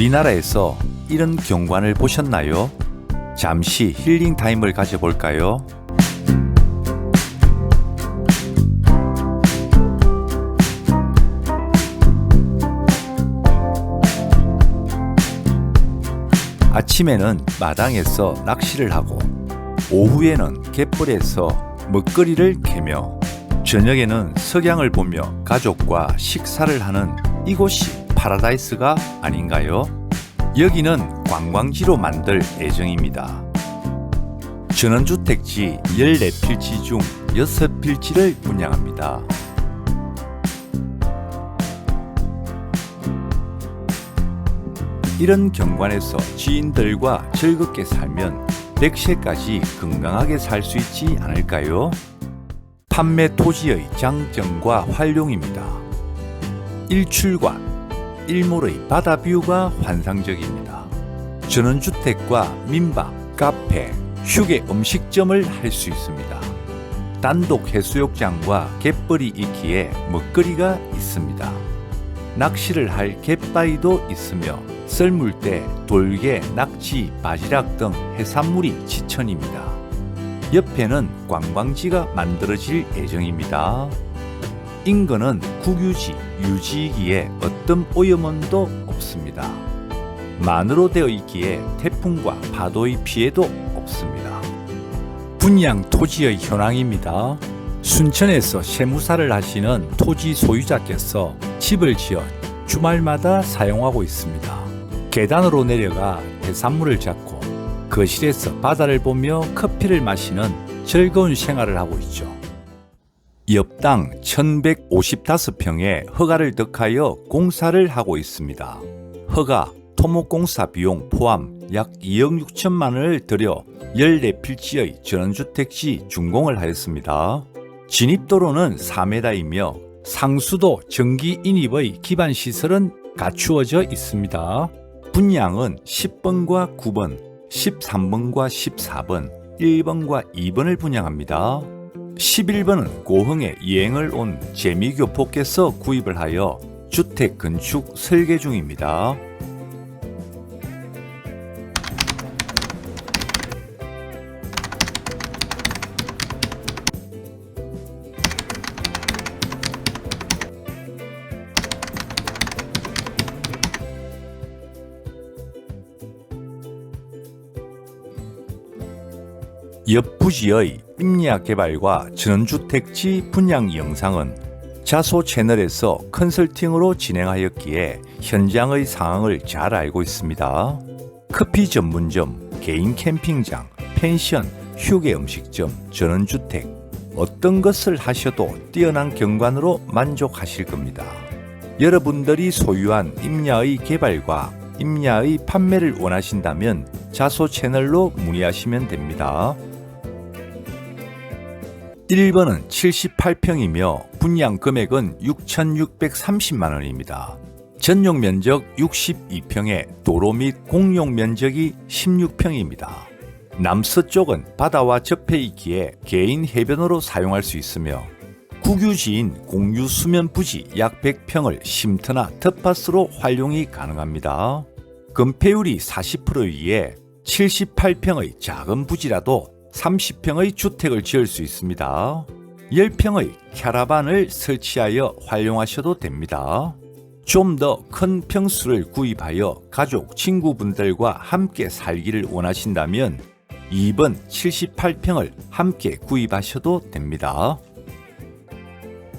우리나라에서 이런 경관을 보셨나요? 잠시 힐링 타임을 가져볼까요? 아침에는 마당에서 낚시를 하고 오후에는 갯벌에서 먹거리를 캐며 저녁에는 석양을 보며 가족과 식사를 하는 이곳이 파라다이스가 아닌가요? 여기는 관광지로 만들 예정입니다. 전원주택지 14필지 중 6필지를 분양합니다. 이런 경관에서 지인들과 즐겁게 살면 100세까지 건강하게 살 수 있지 않을까요? 판매 토지의 장점과 활용입니다. 일출관, 일몰의 바다 뷰가 환상적입니다. 전원주택과 민박, 카페, 휴게 음식점을 할 수 있습니다. 단독 해수욕장과 갯벌이 있기에 먹거리가 있습니다. 낚시를 할 갯바위도 있으며 썰물 때 돌개, 낙지, 바지락 등 해산물이 지천입니다. 옆에는 관광지가 만들어질 예정입니다. 인근은 국유지, 유지이기에 어떤 오염원도 없습니다. 만으로 되어 있기에 태풍과 파도의 피해도 없습니다. 분양 토지의 현황입니다. 순천에서 세무사를 하시는 토지 소유자께서 집을 지어 주말마다 사용하고 있습니다. 계단으로 내려가 해산물을 잡고 거실에서 바다를 보며 커피를 마시는 즐거운 생활을 하고 있죠. 옆당 1155평에 허가를 득하여 공사를 하고 있습니다. 허가 토목공사 비용 포함 약 2억 6천만 원을 들여 14필지의 전원주택지 준공을 하였습니다. 진입도로는 4m이며 상수도 전기 인입의 기반 시설은 갖추어져 있습니다. 분양은 10번과 9번, 13번과 14번, 1번과 2번을 분양합니다. 11번은 고흥에 여행을 온 재미교포께서 구입을 하여 주택 건축 설계 중입니다. 옆 부지의 임야 개발과 전원주택지 분양 영상은 자소 채널에서 컨설팅으로 진행하였기에 현장의 상황을 잘 알고 있습니다. 커피 전문점, 개인 캠핑장, 펜션, 휴게 음식점, 전원주택 어떤 것을 하셔도 뛰어난 경관으로 만족하실 겁니다. 여러분들이 소유한 임야의 개발과 임야의 판매를 원하신다면 자소 채널로 문의하시면 됩니다. 1번은 78평이며 분양 금액은 6,630만 원입니다. 전용 면적 62평에 도로 및 공용 면적이 16평입니다. 남서쪽은 바다와 접해 있기에 개인 해변으로 사용할 수 있으며 국유지인 공유 수면 부지 약 100평을 쉼터나 텃밭으로 활용이 가능합니다. 건폐율이 40%이기에 78평의 작은 부지라도 30평의 주택을 지을 수 있습니다. 10평의 캐러반을 설치하여 활용하셔도 됩니다. 좀 더 큰 평수를 구입하여 가족, 친구분들과 함께 살기를 원하신다면 2번 78평을 함께 구입하셔도 됩니다.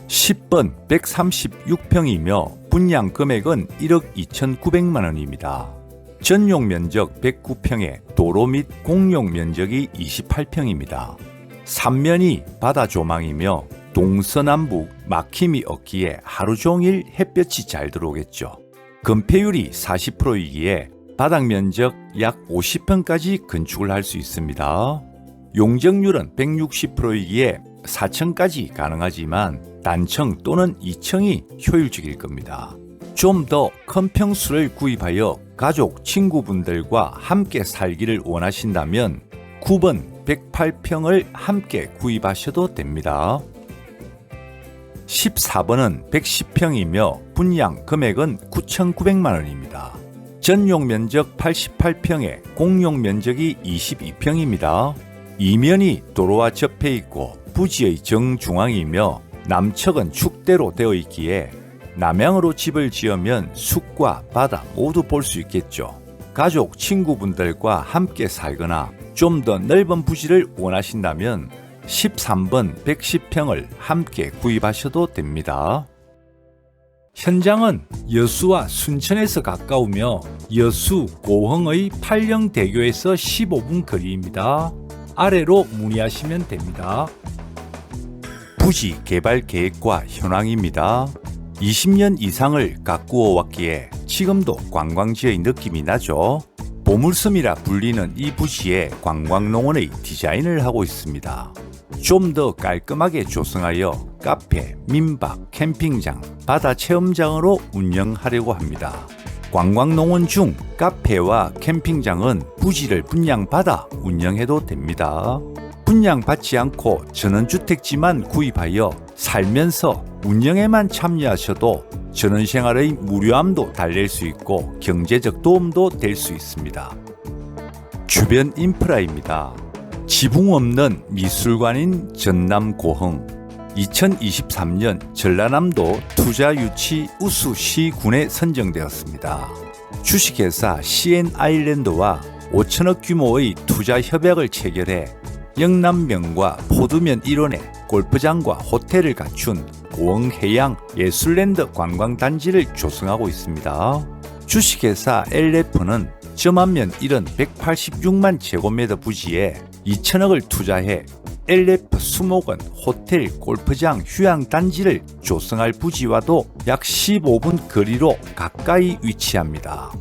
10번 136평이며 분양 금액은 1억 2,900만 원입니다. 전용 면적 109평에 도로 및 공용 면적이 28평입니다. 삼면이 바다 조망이며 동서남북 막힘이 없기에 하루 종일 햇볕이 잘 들어오겠죠. 건폐율이 40%이기에 바닥 면적 약 50평까지 건축을 할 수 있습니다. 용적률은 160%이기에 4층까지 가능하지만 단층 또는 2층이 효율적일 겁니다. 좀 더 큰 평수를 구입하여 가족, 친구분들과 함께 살기를 원하신다면 9번 108평을 함께 구입하셔도 됩니다. 14번은 110평이며 분양 금액은 9,900만 원입니다. 전용 면적 88평에 공용 면적이 22평입니다. 이면이 도로와 접해 있고 부지의 정중앙이며 남측은 축대로 되어 있기에 남향으로 집을 지으면 숲과 바다 모두 볼 수 있겠죠. 가족, 친구분들과 함께 살거나 좀 더 넓은 부지를 원하신다면 13번 110평을 함께 구입하셔도 됩니다. 현장은 여수와 순천에서 가까우며 여수 고흥의 팔령대교에서 15분 거리입니다. 아래로 문의하시면 됩니다. 부지 개발 계획과 현황입니다. 20년 이상을 가꾸어 왔기에 지금도 관광지의 느낌이 나죠. 보물섬이라 불리는 이 부지에 관광농원의 디자인을 하고 있습니다. 좀 더 깔끔하게 조성하여 카페, 민박, 캠핑장, 바다 체험장으로 운영하려고 합니다. 관광농원 중 카페와 캠핑장은 부지를 분양받아 운영해도 됩니다. 분양받지 않고 전원주택지만 구입하여 살면서 운영에만 참여하셔도 전원생활의 무료함도 달랠 수 있고 경제적 도움도 될 수 있습니다. 주변 인프라입니다. 지붕 없는 미술관인 전남 고흥 2023년 전라남도 투자 유치 우수 시군에 선정되었습니다. 주식회사 CN 아일랜드와 5천억 규모의 투자 협약을 체결해 영남면과 포두면 일원에 골프장과 호텔을 갖춘 고흥해양 예술랜드 관광단지를 조성하고 있습니다. 주식회사 LF는 점안면 일원 186만 제곱미터 부지에 2천억을 투자해 LF 수목원, 호텔, 골프장, 휴양단지를 조성할 부지와도 약 15분 거리로 가까이 위치합니다.